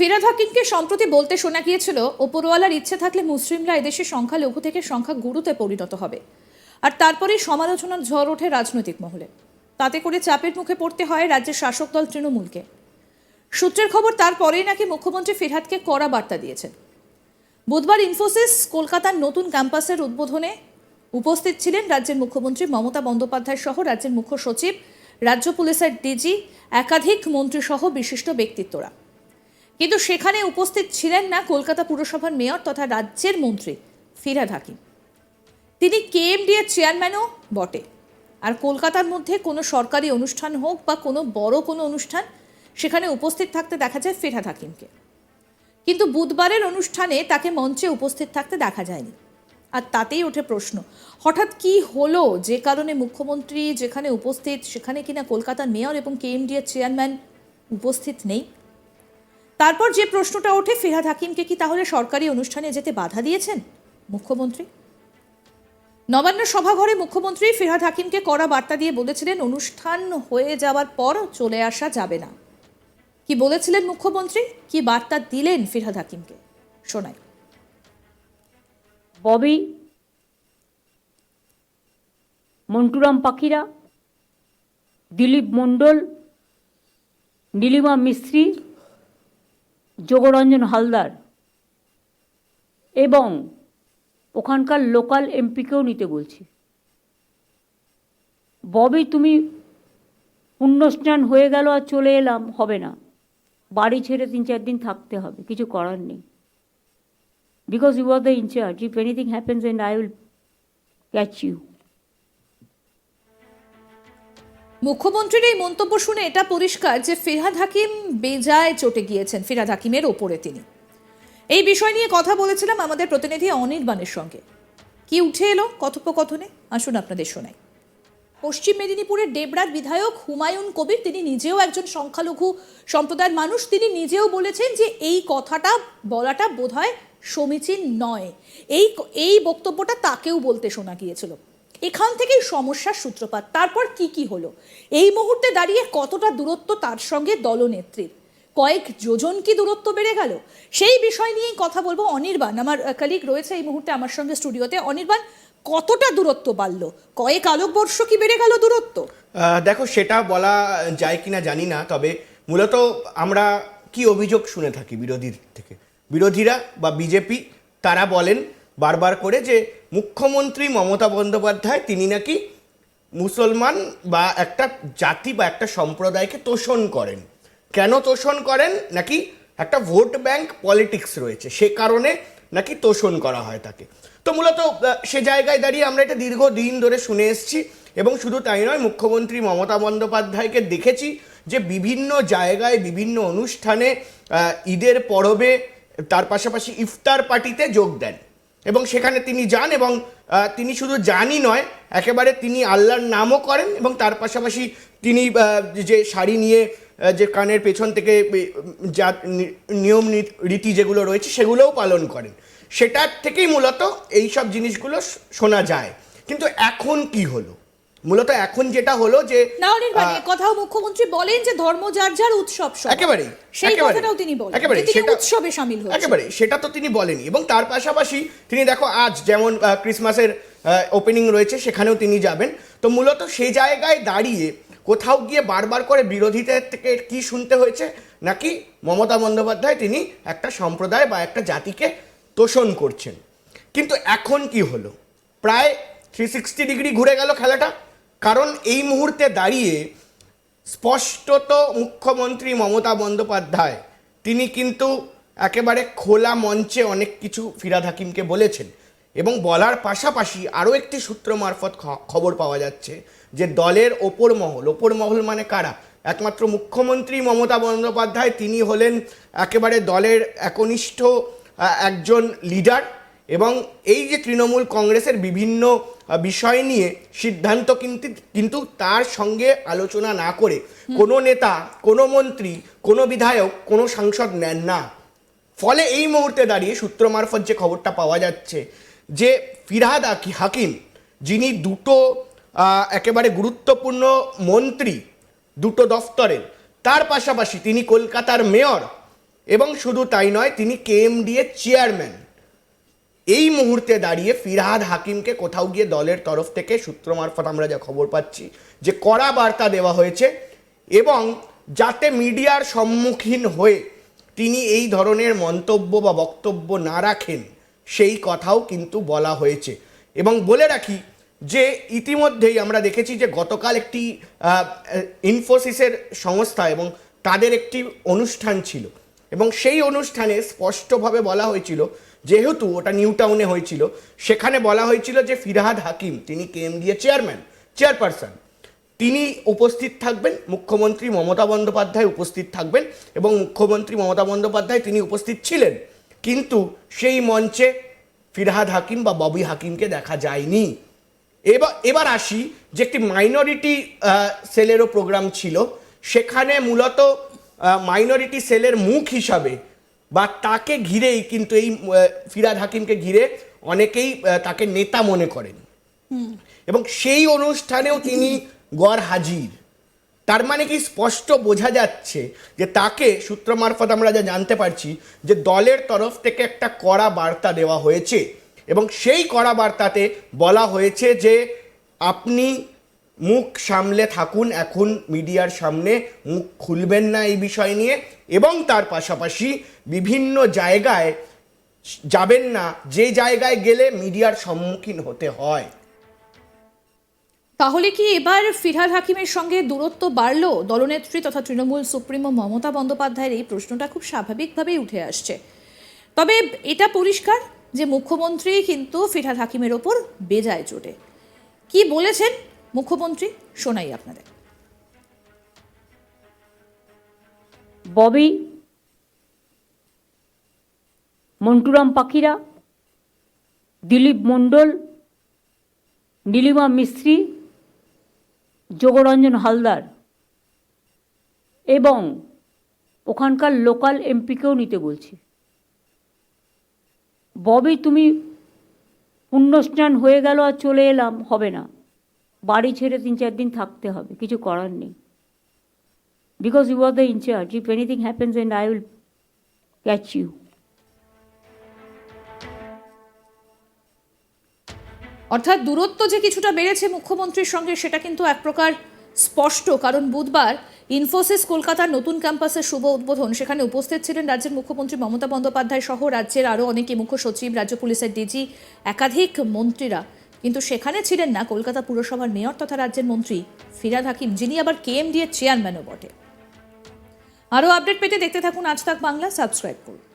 ফিরাদ হাকিমকে সম্প্রতি বলতে শোনা গিয়েছিল, ওপরওয়ালার ইচ্ছে থাকলে মুসলিমরা এদেশে সংখ্যালঘু থেকে সংখ্যা গুরুতে পরিণত হবে। আর তারপরেই সমালোচনার ঝড় ওঠে রাজনৈতিক মহলে। তাতে করে চাপের মুখে পড়তে হয় রাজ্যের শাসক দল তৃণমূলকে। সূত্রের খবর, তারপরেই নাকি মুখ্যমন্ত্রী ফিরহাদকে কড়া বার্তা দিয়েছেন। বুধবার ইনফোসিস কলকাতার নতুন ক্যাম্পাসের উদ্বোধনে উপস্থিত ছিলেন রাজ্যের মুখ্যমন্ত্রী মমতা বন্দ্যোপাধ্যায় সহ রাজ্যের মুখ্য সচিব, রাজ্য পুলিশের ডিজি, একাধিক মন্ত্রী সহ বিশিষ্ট ব্যক্তিত্বরা। কিন্তু সেখানে উপস্থিত ছিলেন না কলকাতা পুরসভার মেয়র তথা রাজ্যের মন্ত্রী ফিরাদ হাকিম। তিনি কেএমডি এর চেয়ারম্যানও বটে। আর কলকাতার মধ্যে কোনো সরকারি অনুষ্ঠান হোক বা কোনো বড় কোনো অনুষ্ঠান, সেখানে উপস্থিত থাকতে দেখা যায় ফিরহাদ হাকিমকে। কিন্তু বুধবারের অনুষ্ঠানে তাকে মঞ্চে উপস্থিত থাকতে দেখা যায়নি। আর তাতেই ওঠে প্রশ্ন, হঠাৎ কি হলো যে কারণে মুখ্যমন্ত্রী যেখানে উপস্থিত সেখানে কিনা কলকাতার মেয়র এবং কেএমডি এর চেয়ারম্যান উপস্থিত নেই? তারপর যে প্রশ্নটা ওঠে, ফিরহাদ হাকিমকে কি তাহলে সরকারি অনুষ্ঠানে যেতে বাধা দিয়েছেন? মুখ্যমন্ত্রী? নবান্ন সভাঘরে মুখ্যমন্ত্রী ফিরহাদ হাকিমকে কড়া বার্তা দিয়ে বলেছিলেন, অনুষ্ঠান হয়ে যাওয়ার পর চলে আসা যাবে না। কি বলেছিলেন মুখ্যমন্ত্রী? কি বার্তা দিলেন ফিরহাদ হাকিমকে? শোনাই। ববি, মন্টুরাম পাখিরা, দিলীপ মণ্ডল, নীলিমা মিস্ত্রি যোগরঞ্জন হালদার এবং ওখানকার লোকাল এমপিকেও নিতে বলছি। ববি তুমি পুণ্যস্নান হয়ে গেল আর চলে এলাম হবে না। বাড়ি ছেড়ে তিন চার দিন থাকতে হবে কিছু করার নেই। Because you are the in charge. If anything happens, and I will catch মুখ্যমন্ত্রীর এই মন্তব্য শুনে এটা পরিষ্কার যে ফিরহাদ হাকিম বেজায় চটে গিয়েছেন, ফিরহাদ হাকিমের ওপরে তিনি। এই বিষয় নিয়ে কথা বলেছিলাম আমাদের প্রতিনিধি অনির্বাণের সঙ্গে। কি উঠে এলো কথোপকথনে? আসুন আপনাদের শোনাই। পশ্চিম মেদিনীপুরের ডেবরার বিধায়ক হুমায়ুন কবির, তিনি নিজেও একজন সংখ্যালঘু সম্প্রদায়ের মানুষ, তিনি নিজেও বলেছেন যে এই কথাটা বলাটা বোধহয় সমীচীন নয়। এই এই বক্তব্যটা তাকেও বলতে শোনা গিয়েছিল। এখান থেকেই সমস্যার সূত্রপাত। তারপর কি কি হলো? এই মুহূর্তে দাঁড়িয়ে কতটা দূরত্ব তার সঙ্গে দলনেত্রীর? কয়েক যোজন কি দূরত্ব বেড়ে গেল? সেই বিষয় নিয়েই কথা বলব অনির্বাণ। আমার কালিক রয়েছে এই মুহূর্তে আমার সঙ্গে স্টুডিওতে অনির্বাণ, কতটা দূরত্ব বাড়লো? কয়েক আলোকবর্ষ কি বেড়ে গেল দূরত্ব? দেখো, সেটা বলা যায় কিনা জানি না, তবে মূলত আমরা কি অভিযোগ শুনে থাকি বিরোধীর থেকে? বিরোধীরা বা বিজেপি, তারা বলেন বারবার করে যে মুখ্যমন্ত্রী মমতা বন্দ্যোপাধ্যায়, তিনি নাকি মুসলমান বা একটা জাতি বা একটা সম্প্রদায়কে তোষণ করেন। কেন তোষণ করেন? নাকি একটা ভোট ব্যাংক পলিটিক্স রয়েছে, সে কারণে নাকি তোষণ করা হয় তাকে। তো মূলত সে জায়গায় দাঁড়িয়ে আমরা এটা দীর্ঘদিন ধরে শুনে এসেছি এবং শুধু তাই নয়, মুখ্যমন্ত্রী মমতা বন্দ্যোপাধ্যায়কে দেখেছি যে বিভিন্ন জায়গায়, বিভিন্ন অনুষ্ঠানে ঈদের পরবে তার পাশাপাশি ইফতার পার্টিতে যোগ দেন। এবং সেখানে তিনি যান এবং তিনি শুধু যানই নয়, একেবারে তিনি আল্লাহর নামও করেন এবং তার পাশাপাশি তিনি যে শাড়ি নিয়ে যে কানের পেছন থেকে যা নিয়ম রীতি যেগুলো রয়েছে সেগুলোও পালন করেন। সেটার থেকেই মূলত এই সব জিনিসগুলো শোনা যায়। কিন্তু এখন কি হলো? মূলত এখন যেটা হলো যে কথাও মুখ্যমন্ত্রী বলেন যে ধর্ম যার যার উৎসব একেবারে সেই কথাটাও তিনি বলেন তিনি সেটা- উৎসবে সামিল হয়েছেন। একেবারে সেটা তো তিনি বলেনি এবং তার পাশাপাশি তিনি দেখো আজ যেমন ক্রিসমাসের ওপেনিং রয়েছে সেখানেও তিনি যাবেন। তো মূলত সেই জায়গায় দাঁড়িয়ে কোথাও গিয়ে বারবার করে বিরোধীদের থেকে কি শুনতে হয়েছে নাকি মমতা বন্দ্যোপাধ্যায় তিনি একটা সম্প্রদায় বা একটা জাতিকে তোষণ করছেন? কিন্তু এখন কি হলো? প্রায় থ্রি সিক্সটি ডিগ্রি ঘুরে গেল খেলাটা। কারণ এই মুহূর্তে দাঁড়িয়ে স্পষ্টত মুখ্যমন্ত্রী মমতা বন্দ্যোপাধ্যায়, তিনি কিন্তু একেবারে খোলা মঞ্চে অনেক কিছু ফিরাদ হাকিমকে বলেছেন এবং বলার পাশাপাশি আরও একটি সূত্র মারফত খবর পাওয়া যাচ্ছে যে দলের ওপর মহল ওপর মহল মানে কারা? একমাত্র মুখ্যমন্ত্রী মমতা বন্দ্যোপাধ্যায়, তিনি হলেন একেবারে দলের একনিষ্ঠ একজন লিডার এবং এই যে তৃণমূল কংগ্রেসের বিভিন্ন বিষয় নিয়ে সিদ্ধান্ত কিন্তু কিন্তু তার সঙ্গে আলোচনা না করে কোনো নেতা, কোনো মন্ত্রী, কোনো বিধায়ক, কোনো সাংসদ নেন না। ফলে এই মুহূর্তে দাঁড়িয়ে সূত্র মারফত যে খবরটা পাওয়া যাচ্ছে যে ফিরহাদ আকি হাকিম, যিনি দুটো একেবারে গুরুত্বপূর্ণ মন্ত্রী, দুটো দফতরের, তার পাশাপাশি তিনি কলকাতার মেয়র এবং শুধু তাই নয় তিনি কেএমডি এর চেয়ারম্যান। এই মুহূর্তে দাঁড়িয়ে ফিরহাদ হাকিমকে কোথাও গিয়ে দলের তরফ থেকে সূত্র মারফত আমরা যা খবর পাচ্ছি, যে কড়া বার্তা দেওয়া হয়েছে এবং যাতে মিডিয়ার সম্মুখীন হয়ে তিনি এই ধরনের মন্তব্য বা বক্তব্য না রাখেন, সেই কথাও কিন্তু বলা হয়েছে। এবং বলে রাখি যে ইতিমধ্যেই আমরা দেখেছি যে গতকাল একটি ইনফোসিসের সংস্থা এবং তাদের একটি অনুষ্ঠান ছিল। এবং সেই অনুষ্ঠানে স্পষ্টভাবে বলা হয়েছিল, যেহেতু ওটা নিউ টাউনে হয়েছিল, সেখানে বলা হয়েছিল যে ফিরহাদ হাকিম, তিনি কেএমডিএ চেয়ারম্যান, চেয়ারপারসন। তিনি উপস্থিত থাকবেন, মুখ্যমন্ত্রী মমতা বন্দ্যোপাধ্যায় উপস্থিত থাকবেন এবং মুখ্যমন্ত্রী মমতা বন্দ্যোপাধ্যায় তিনি উপস্থিত ছিলেন। কিন্তু সেই মঞ্চে ফিরহাদ হাকিম বা ববি হাকিমকে দেখা যায়নি। এবার এবার আসি যে একটি মাইনরিটি সেলেরও প্রোগ্রাম ছিল। সেখানে মূলত মাইনরিটি সেলের মুখ হিসাবে বা তাকে ঘিরেই কিন্তু এই ফিরাদ হাকিমকে ঘিরে অনেকেই তাকে নেতা মনে করেন। এবং সেই অনুষ্ঠানেও তিনি গড় হাজির। তার মানে কি স্পষ্ট বোঝা যাচ্ছে যে তাকে সূত্র মারফত আমরা যা জানতে পারছি যে দলের তরফ থেকে একটা কড়া বার্তা দেওয়া হয়েছে। এবং সেই কড়া বার্তাতে বলা হয়েছে যে আপনি মুখ সামলে থাকুন, এখন মিডিয়ার সামনে মুখ খুলবেন না এই বিষয় নিয়ে। এবং তার পাশাপাশি বিভিন্ন জায়গায় যাবেন না, যে জায়গায় গেলে মিডিয়ার সম্মুখীন হতে হয়। তাহলে কি এবার ফিরহাদ হাকিমের সঙ্গে দূরত্ব বাড়লো? দলনেত্রী তথা তৃণমূল সুপ্রিমো মমতা বন্দ্যোপাধ্যায়ের এই প্রশ্নটা খুব স্বাভাবিকভাবেই উঠে আসছে। তবে এটা পরিষ্কার যে মুখ্যমন্ত্রী কিন্তু ফিরহাদ হাকিমের ওপর বেজায় চোটে। কি বলেছেন? মুখ্যমন্ত্রী শোনাই আপনাদের। ববি, মন্টুরাম পাখিরা, দিলীপ মণ্ডল, নীলিমা মিস্ত্রি, যোগরঞ্জন হালদার এবং ওখানকার লোকাল এমপিকেও নিতে বলছি। ববি, তুমি পুণ্যস্নান হয়ে গেল আর চলে এলাম, হবে না। বাড়ি ছেড়ে তিন চার দিন থাকতে হবে কিছু করার নেই because you are the in charge charge. Anything happens, and I will catch you. অর্থাৎ দূরত্ব যে কিছুটা বেড়েছে মুখ্যমন্ত্রীর সঙ্গে সেটা কিন্তু এক প্রকার স্পষ্ট কারণ বুধবার ইনফোসিস কলকাতার নতুন ক্যাম্পাসের শুভ উদ্বোধন সেখানে উপস্থিত ছিলেন রাজ্যের মুখ্যমন্ত্রী মমতা বন্দ্যোপাধ্যায় সহ রাজ্যের আরও অনেকে মুখ্য সচিব রাজ্য পুলিশের ডিজি একাধিক মন্ত্রীরা কিন্তু সেখানে ছিলেন না কলকাতা পুরসভার মেয়র তথা রাজ্যের মন্ত্রী ফিরাদ হাকিম, যিনি আবার কেএমডি এর চেয়ারম্যানও বটে। আরও আপডেট পেতে দেখতে থাকুন আজ তাক বাংলা, সাবস্ক্রাইব করুন।